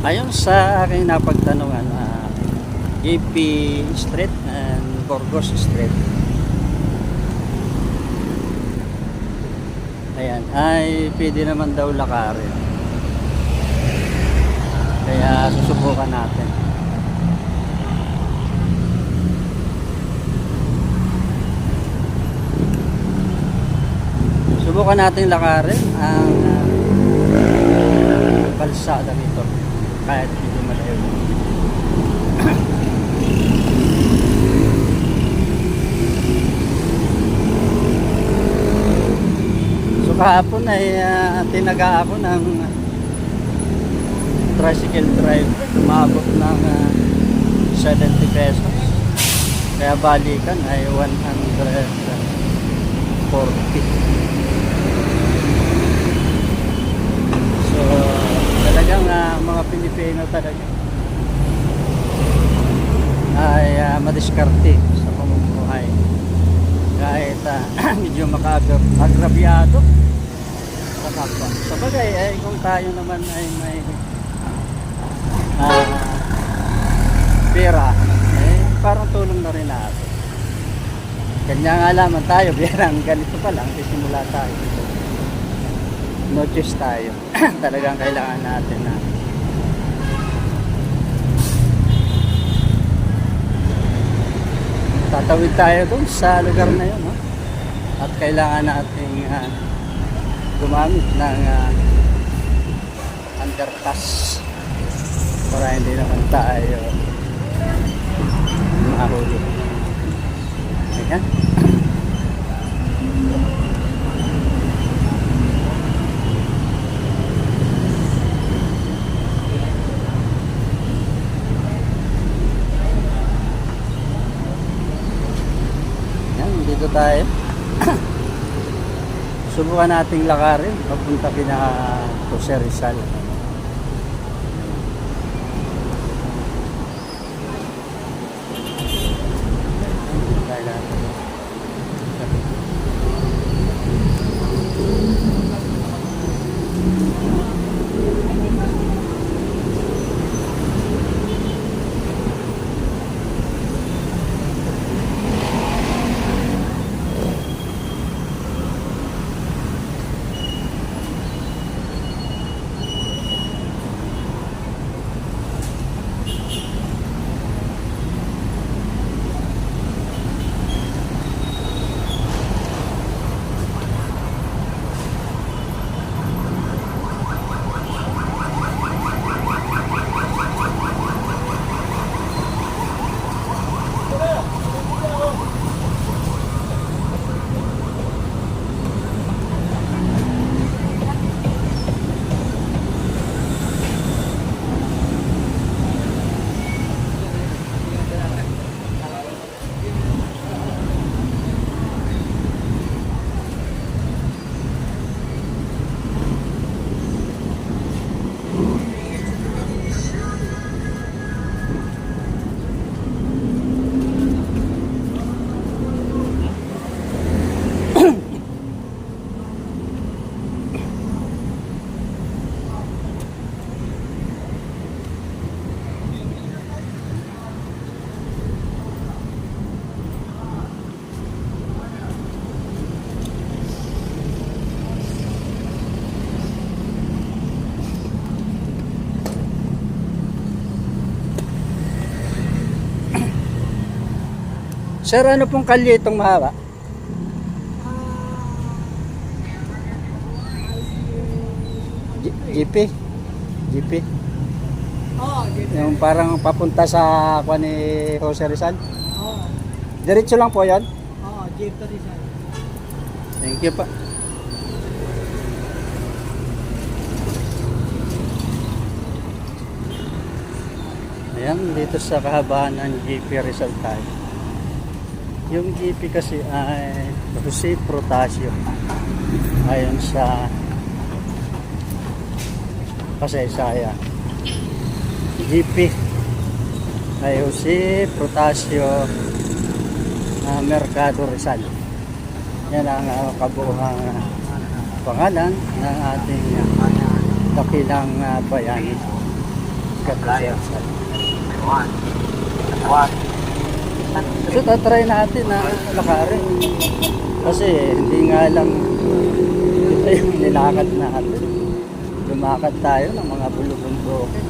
Ayon sa aking napagtanungan, uh, JP Street and Burgos Street. Ayan, ay pwede naman daw lakarin. Kaya susubukan natin. Subukan natin lakarin ang uh, kalsada nito kahit medyo malayo. so kahapon ay uh, tinaga ako ng tricycle drive. Umabot ng uh, 70 pesos. Kaya balikan ay 140 So, talagang ah, mga Pilipino talaga ay ah, madiskarte sa pamumuhay. Kahit ah, medyo makagrabyado sa kapwa. Sa bagay, ay kung tayo naman ay may ah, pera, eh, parang tulong na rin natin. Kanya nga lamang tayo, biyarang ganito pa lang, simula tayo no choice tayo. Talagang kailangan natin na tatawid tayo dun sa lugar na yun. No? At kailangan nating uh, gumamit ng uh, underpass para hindi naman tayo mahuli. Ayan. Yan, dito tayo. Subukan nating lakarin papunta kina Jose Rizal. Tayo natin. Sir, ano pong kalye itong mahaba? GP? GP? Oo, dito. Yung parang papunta sa kwan ni Jose Rizal? Oo, Diretso lang po yan? oo, rin siya. Thank you pa. Ayan, dito sa kahabaan ng GP Rizal tayo. Yung GP kasi ay Jose Protasio. Ayon sa kasaysaya. GP ay Jose Protasio uh, Mercado Rizal. Yan ang uh, kabuhang uh, pangalan ng ating uh, dakilang uh, bayani. Katusiyan. So tatry natin na lakarin. Kasi hindi nga lang ito yung nilakad natin. Lumakad tayo ng mga bulubundokin.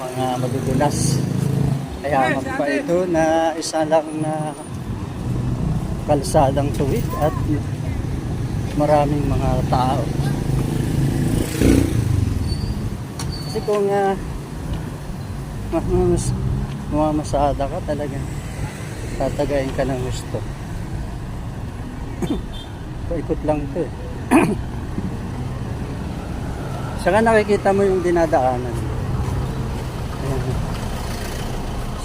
Mga madudulas. Kaya pa ito na isa lang na kalsadang tuwid at maraming mga tao. Kasi kung uh, mamas, mamamasada ka talaga, tatagayin ka ng gusto. Paikot lang ito eh. Saka nakikita mo yung dinadaanan. Ayan.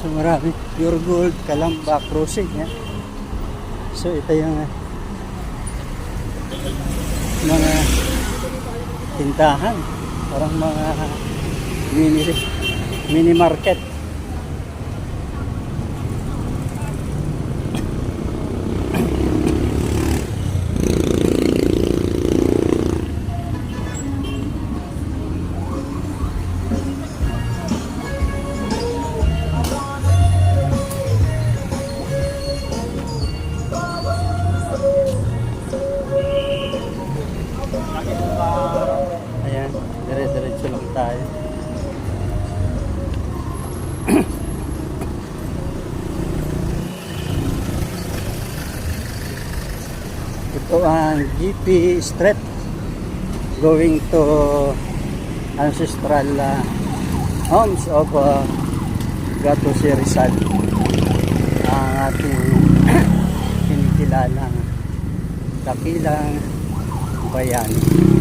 So marami. Pure gold, kalamba, crossing. Yan. So ito yung uh, mga tindahan. Parang mga mini, mini market. GP Street going to ancestral uh, homes of uh, Gato si Rizal ang ating kinikilalang dakilang bayani.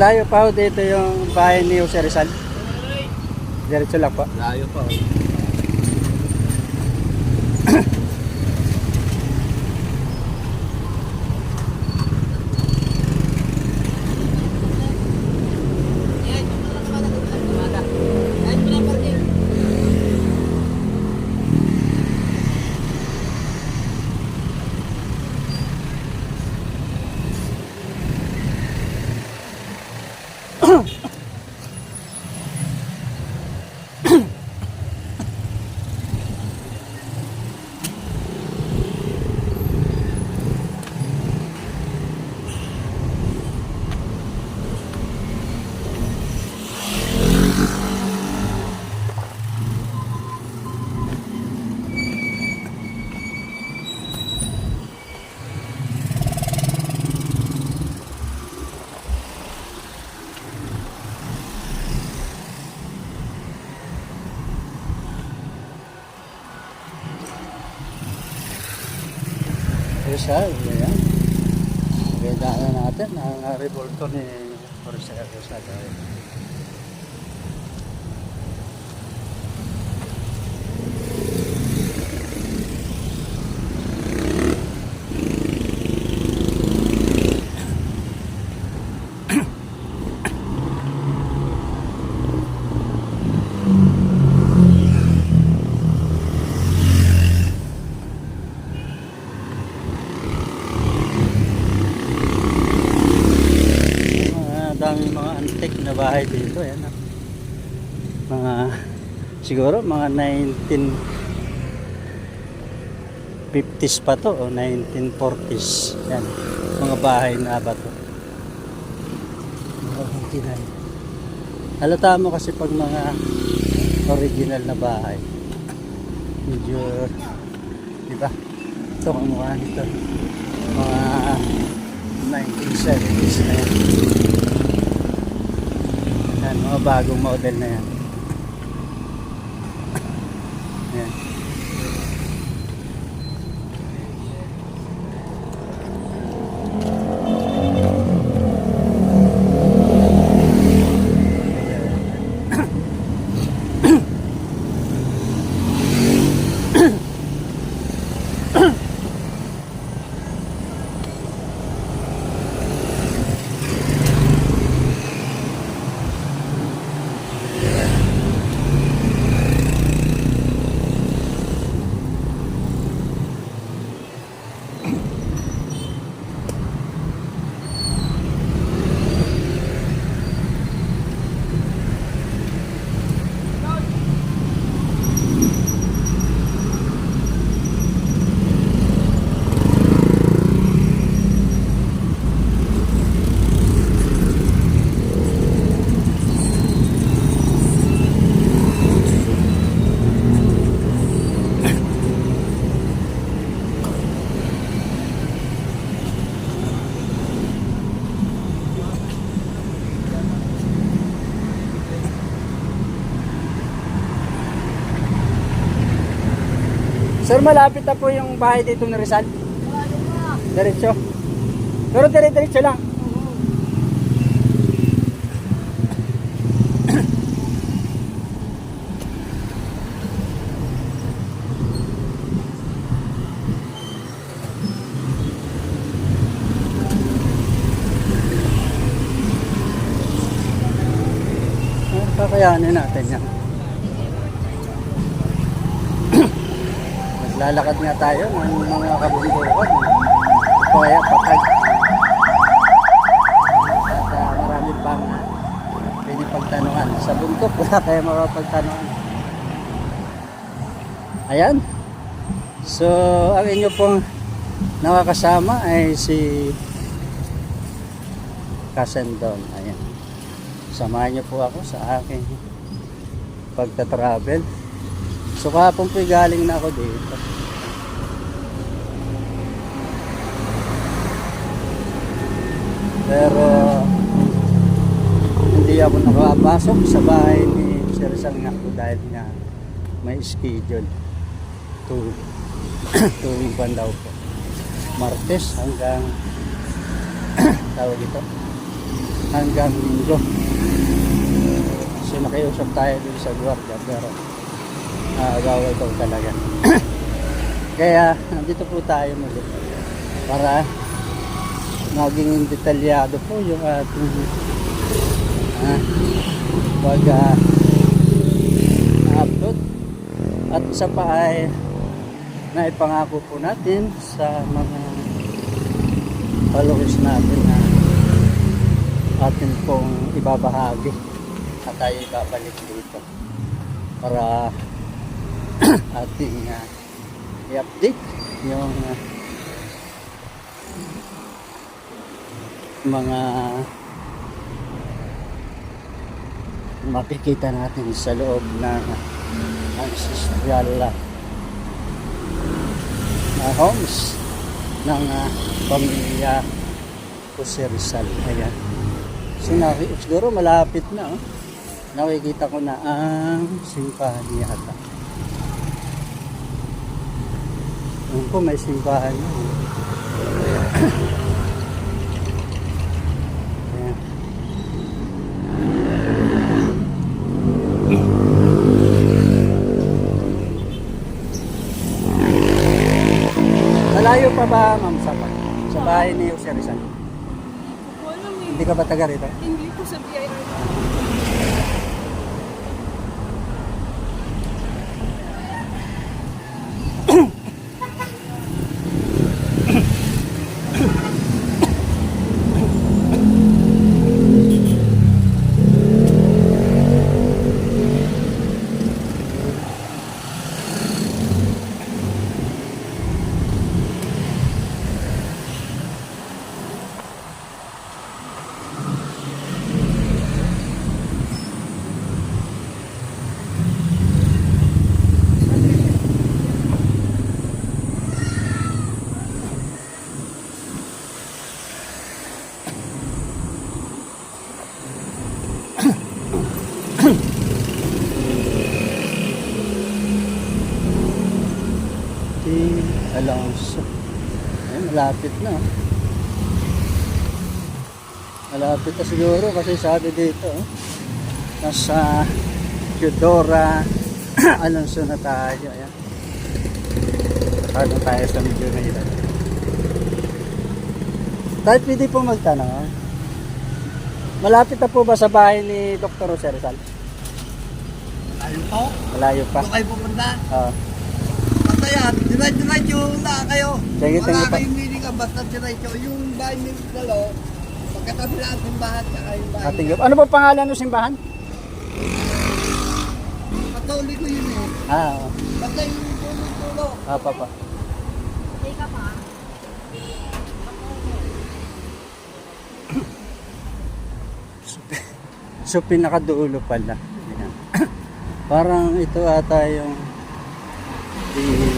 Malayo pa ho dito yung bahay ni Jose Rizal. Diretso lang po. Layo pa. oh. Rizal, ayan. Gandaan natin ang revolto ni Jose Rizal. Ayan. Mga daming mga antique na bahay dito. Ayan, ah. Mga, siguro mga 1950s pa to o 1940s. Yan. Mga bahay na ba to? Mga original. Halata mo kasi pag mga original na bahay. Medyo, di ba? Ito ang mukha nito. Mga 1970s na yan. Yan, mga bagong model na. Yan. Sir, malapit na po yung bahay dito ni Rizal. Diretso. Pero dire-diretso lang. Kakayanin natin yan. Naglalakad nga tayo ng mga kabundukan. Kaya patag. At ah, marami pang pinipagtanungan. Sa bundok wala kayo makapagtanungan. Ayan. So, ang inyo pong nakakasama ay si Kasendon. Ayan. Samahan niyo po ako sa aking pagta-travel. So kahapon po galing na ako dito. Pero hindi ako nakapasok sa bahay ni Sir Sangako dahil nga may schedule to tuwing pan daw po. Martes hanggang tawag ito hanggang linggo. So nakiusap tayo dun sa gwardiya pero uh, gawal ko talaga. Kaya nandito po tayo muli para maging detalyado po yung ating uh, pag uh, upload. At isa pa ay naipangako po natin sa mga followers natin na atin pong ibabahagi at tayo ibabalik dito para ating uh, i-update yung uh, mga makikita natin sa loob ng ancestral uh, homes ng uh, pamilya Jose Rizal. Ayan. So, siguro malapit na. Oh. Nakikita ko na ang simbahan yata. Ayan po, may simbahan. Ayan. Malayo pa ba, ma'am, sa, sa bahay ni Jose Rizal? Hindi ka ba taga rito? Hindi po sa BIR. Si Alonso. Ay, malapit na. Malapit na siguro kasi sabi dito. Nasa Eudora Alonso na tayo. Ayan. Ano tayo sa medyo na ilan. Kahit pwede po magtanong. Malapit na po ba sa bahay ni Dr. Jose Rizal? Ayun po. Malayo pa. Doon kayo pupunta. Ah. Basta yan, diretso-diretso na kayo. Sige, sige Wala pa. kayong ka, basta diretso. Yung bahay ni Dalo, pagkatabi lang ang simbahan, tsaka yung bahay. Ating Ano ba pangalan ng simbahan? Katoliko yun eh. Ah, oo. Basta yung tulo-tulo. ah, papa. Teka pa. So pinakadulo pala. Parang ito ata yung di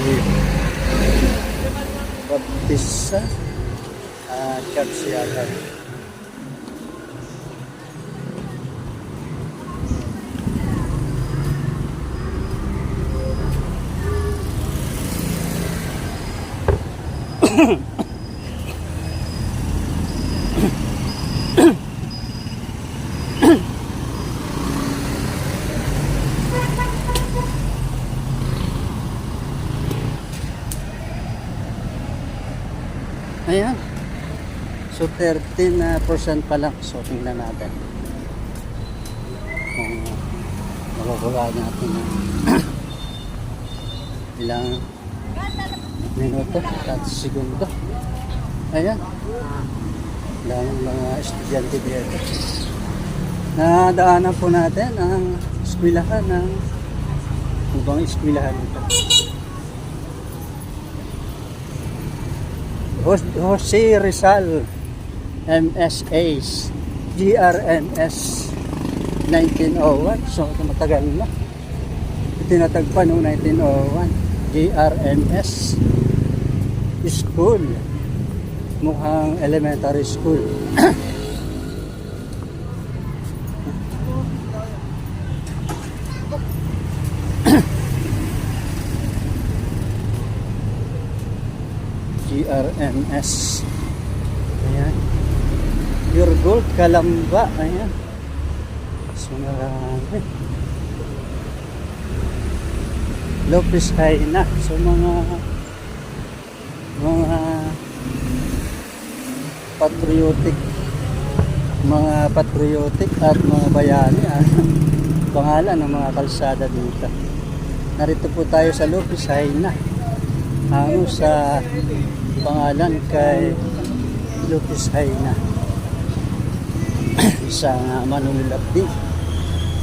Baptista ah, Church yata. Ayan. So 13% na percent pa lang. So tingnan natin. Kung makukuha natin ng ilang minuto at segundo. Ayan. Daming mga estudyante dito. Nadaanan po natin ang eskwelahan ng ibang eskwelahan ito. Jos- Jose Rizal MSAs GRMS 1901 so matagal na. Tinatagpan noong 1901 GRMS school. Mukhang elementary school. GRMS. Pure gold, kalamba. Ayan. So, marami. Lopez Haina. So, mga mga patriotic mga patriotic at mga bayani ah. pangalan ng mga kalsada dito narito po tayo sa Lopez Haina hango sa pangalan kay Lucas Haina isang uh, manunulabdi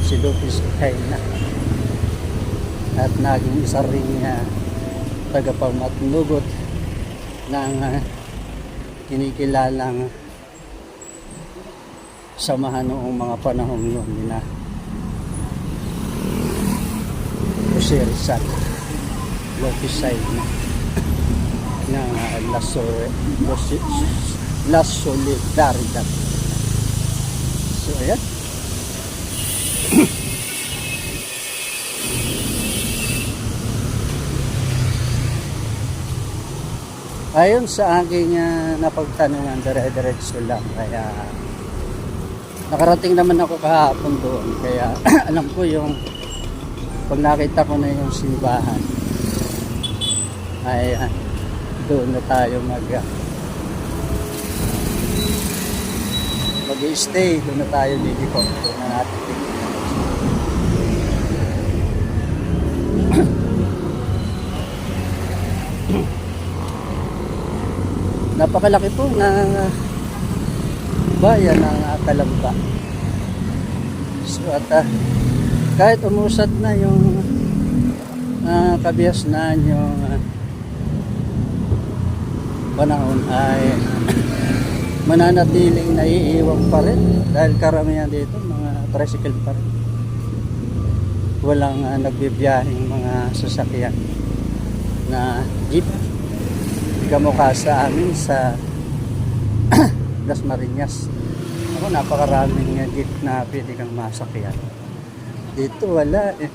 si Lucas Haina at naging isa ring uh, tagapamatnugot ng uh, kinikilalang samahan noong mga panahong yun ni na Jose Rizal Lopez Haina ng uh, La, Sor- La Solidaridad. So, ayan. Ayon sa aking uh, napagtanungan, dire-diretso lang. Kaya nakarating naman ako kahapon doon. Kaya alam ko yung pag nakita ko na yung simbahan ay ah, doon na tayo mag ah, mag-stay. Doon na tayo liliko doon na natin. Napakalaki po ng ah, bayan ng uh, Kalamba so at ah, kahit umusad na yung uh, kabiasnan yung ah, panahon ay mananatiling naiiwan pa rin dahil karamihan dito mga tricycle pa rin. Walang uh, nagbibiyahing mga sasakyan na jeep. Kamukha sa amin sa Las Marinas. Ako napakaraming uh, jeep na pwede kang masakyan. Dito wala eh.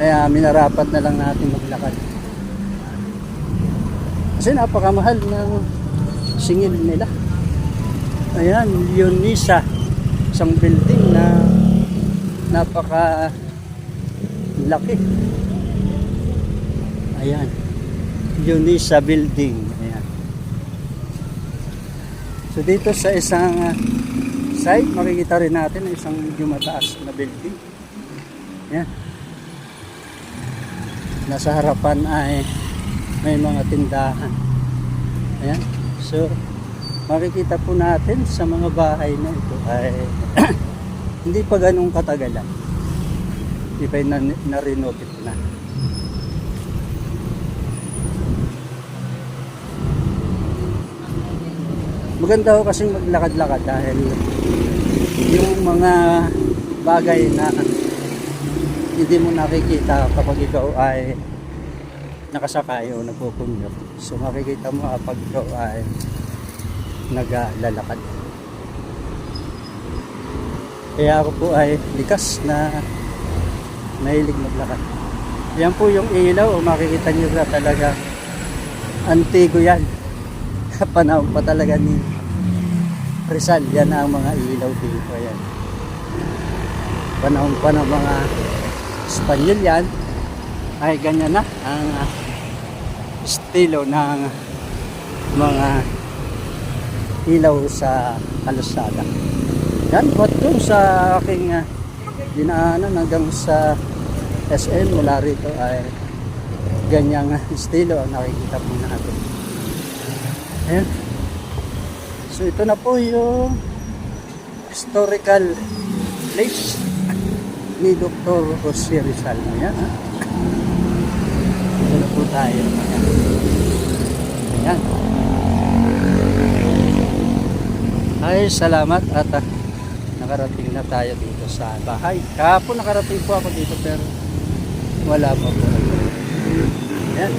Kaya minarapat na lang natin maglakad. Kasi napakamahal ng singil nila. Ayan, Unisa. Isang building na napaka laki. Ayan. Unisa building. Ayan. So dito sa isang uh, site, makikita rin natin ang isang medyo na building. Ayan. Nasa harapan ay may mga tindahan. Ayan. So, makikita po natin sa mga bahay na ito ay hindi pa ganong katagalan. Di ba na, na-renovate na. Maganda ho kasi maglakad-lakad dahil yung mga bagay na hindi mo nakikita kapag ikaw ay nakasakay o nagpupunyo. So makikita mo kapag ikaw ay naglalakad. Kaya ako po ay likas na mahilig maglakad. Yan po yung ilaw, makikita niyo na talaga antigo yan. Panahon pa talaga ni Rizal, yan ang mga ilaw dito. Yan. Panahon pa ng mga Espanyol yan, ay ganyan na ang uh, estilo ng mga ilaw sa kalusada. Yan, doon sa aking uh, dinaanan hanggang sa SM mula rito ay ganyang estilo ang nakikita po natin. Ayan. So ito na po yung historical place ni Dr. Jose Rizal. Ayan. Ha? Tayo. Ayan. Ay, salamat at ah, nakarating na tayo dito sa bahay. Kahapon nakarating po ako dito pero wala pa po. Ayan.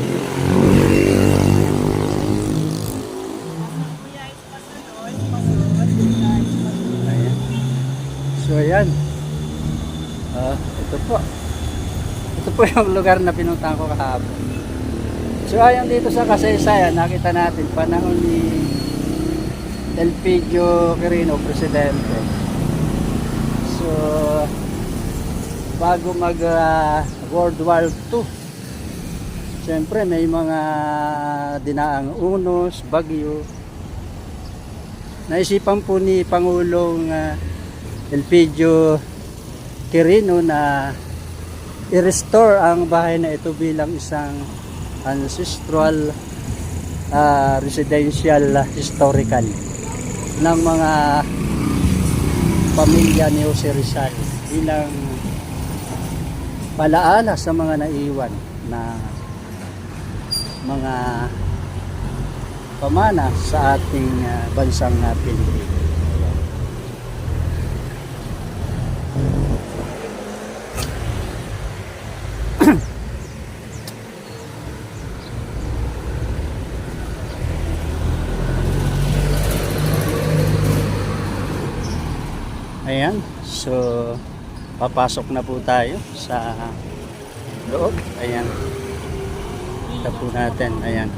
So, ayan. Ah, ito po. Ito po yung lugar na pinuntahan ko kahapon. So ayon dito sa kasaysayan, nakita natin panahon ni Elpidio Quirino, presidente. So bago mag ah, World War II, Siyempre may mga dinaang unos, bagyo. Naisipan po ni Pangulong uh, Elpidio Quirino na i-restore ang bahay na ito bilang isang ancestral ah, residential historical ng mga pamilya ni Jose Rizal bilang palaala sa mga naiwan na mga pamana sa ating ah, bansang uh, Pilipinas. Ayan, so papasok na po tayo sa loob. Ayan. Kita po natin, ayan.